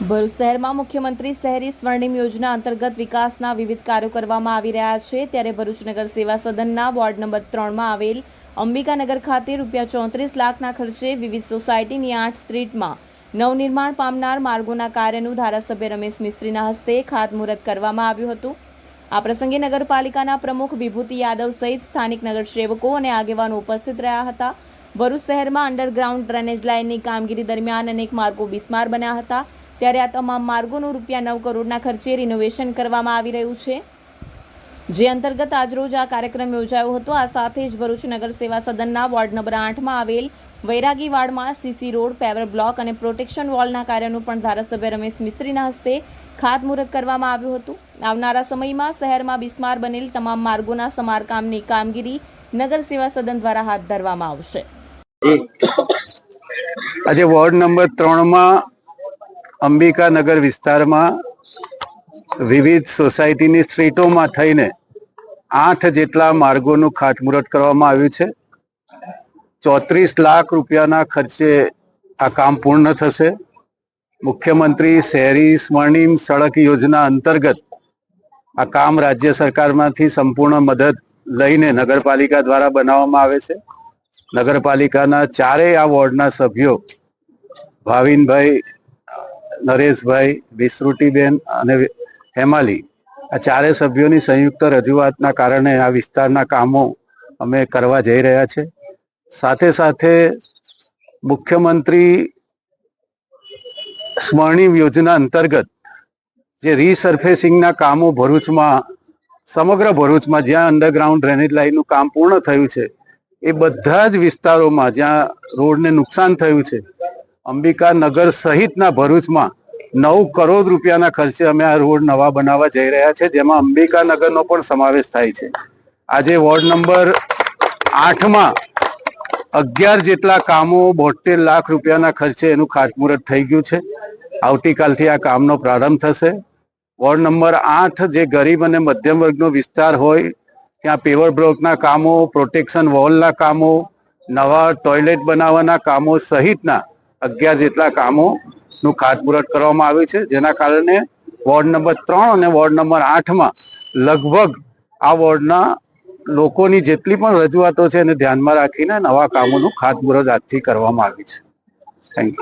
ભરૂચ શહેરમાં મુખ્યમંત્રી શહેરી સ્વર્ણિમ યોજના અંતર્ગત વિકાસના વિવિધ કાર્યો કરવામાં આવી રહ્યા છે. ત્યારે ભરૂચ નગર સેવા સદનના વોર્ડ નંબર ત્રણમાં આવેલ અંબિકાનગર ખાતે રૂપિયા ચોત્રીસ લાખના ખર્ચે વિવિધ સોસાયટીની આઠ સ્ટ્રીટમાં નવનિર્માણ પામનાર માર્ગોના કાર્યનું ધારાસભ્ય રમેશ મિસ્ત્રીના હસ્તે ખાતમુહૂર્ત કરવામાં આવ્યું હતું. આ પ્રસંગે નગરપાલિકાના પ્રમુખ વિભૂતિ યાદવ સહિત સ્થાનિક નગરસેવકો અને આગેવાનો ઉપસ્થિત રહ્યા હતા. ભરૂચ શહેરમાં અંડરગ્રાઉન્ડ ડ્રેનેજ લાઇનની કામગીરી દરમિયાન અનેક માર્ગો બિસ્માર બન્યા હતા. ત્યારે આ તમામ માર્ગોનું રૂપિયા નવ કરોડના ખર્ચે રિનોવેશન કરવામાં આવી રહ્યું છે. જે અંતર્ગત આજરોજ આ કાર્યક્રમ યોજાયો હતો. આ સાથે જ ભરૂચ નગર સેવા સદનના વોર્ડ નંબર આઠમાં આવેલ વૈરાગી વાડમાં સીસી રોડ પેવર બ્લોક અને પ્રોટેક્શન વોલના કાર્યનું પણ ધારાસભ્ય રમેશ મિસ્ત્રીના હસ્તે ખાતમુહૂર્ત કરવામાં આવ્યું હતું. આવનારા સમયમાં શહેરમાં બિસ્માર બનેલ તમામ માર્ગોના સમારકામની કામગીરી નગર સેવા સદન દ્વારા હાથ ધરવામાં આવશે. આજે વોર્ડ નંબર ત્રણમાં અંબિકાનગર વિસ્તારમાં વિવિધ સોસાયટીની સ્ટ્રીટોમાં થઈને આઠ જેટલા માર્ગોનું ખાતમુહૂર્ત કરવામાં આવ્યું છે. ચોત્રીસ લાખ રૂપિયાના ખર્ચે આ કામ પૂર્ણ થશે. મુખ્યમંત્રી શહેરી સ્વર્ણિમ સડક યોજના અંતર્ગત આ કામ રાજ્ય સરકારમાંથી સંપૂર્ણ મદદ લઈને નગરપાલિકા દ્વારા બનાવવામાં આવે છે. નગરપાલિકાના ચારેય આ વોર્ડના સભ્યો ભાવિનભાઈ નરેશભાઈ વિસૃતિબેન અને હેમાલી. આ ચારે સભ્યોની સંયુક્ત રજૂઆતના કારણે આ વિસ્તારના કામો અમે કરવા જઈ રહ્યા છે. સાથે સાથે મુખ્યમંત્રી સ્વર્ણિમ યોજના અંતર્ગત જે રીસર્ફેસિંગના કામો ભરૂચમાં, સમગ્ર ભરૂચમાં જ્યાં અંડરગ્રાઉન્ડ ડ્રેનેજ લાઇનનું કામ પૂર્ણ થયું છે, એ બધા જ વિસ્તારોમાં જ્યાં રોડને નુકસાન થયું છે અંબિકા નગર સહિતના ભરૂચમાં નવ કરોડ રૂપિયાના ખર્ચે અમે આ રોડ નવા બનાવવા જઈ રહ્યા છે, જેમાં અંબિકા નગરનો પણ સમાવેશ થાય છે. આજે વોર્ડ નંબર આઠમાં અગિયાર જેટલા કામો બોતેર લાખ રૂપિયાના ખર્ચે એનું ખાતમુહૂર્ત થઈ ગયું છે. આવતીકાલથી આ કામનો પ્રારંભ થશે. વોર્ડ નંબર આઠ જે ગરીબ અને મધ્યમ વર્ગનો વિસ્તાર હોય, ત્યાં પેવર બ્લોકના કામો, પ્રોટેક્શન વોલના કામો, નવા ટોયલેટ બનાવવાના કામો સહિતના અગિયાર જેટલા કામોનું ખાતમુહૂર્ત કરવામાં આવ્યું છે, જેના કારણે વોર્ડ નંબર ત્રણ અને વોર્ડ નંબર આઠમાં લગભગ આ વોર્ડના લોકોની જેટલી પણ રજૂઆતો છે એને ધ્યાનમાં રાખીને નવા કામોનું ખાતમુહૂર્ત આજથી કરવામાં આવ્યું છે. Thank you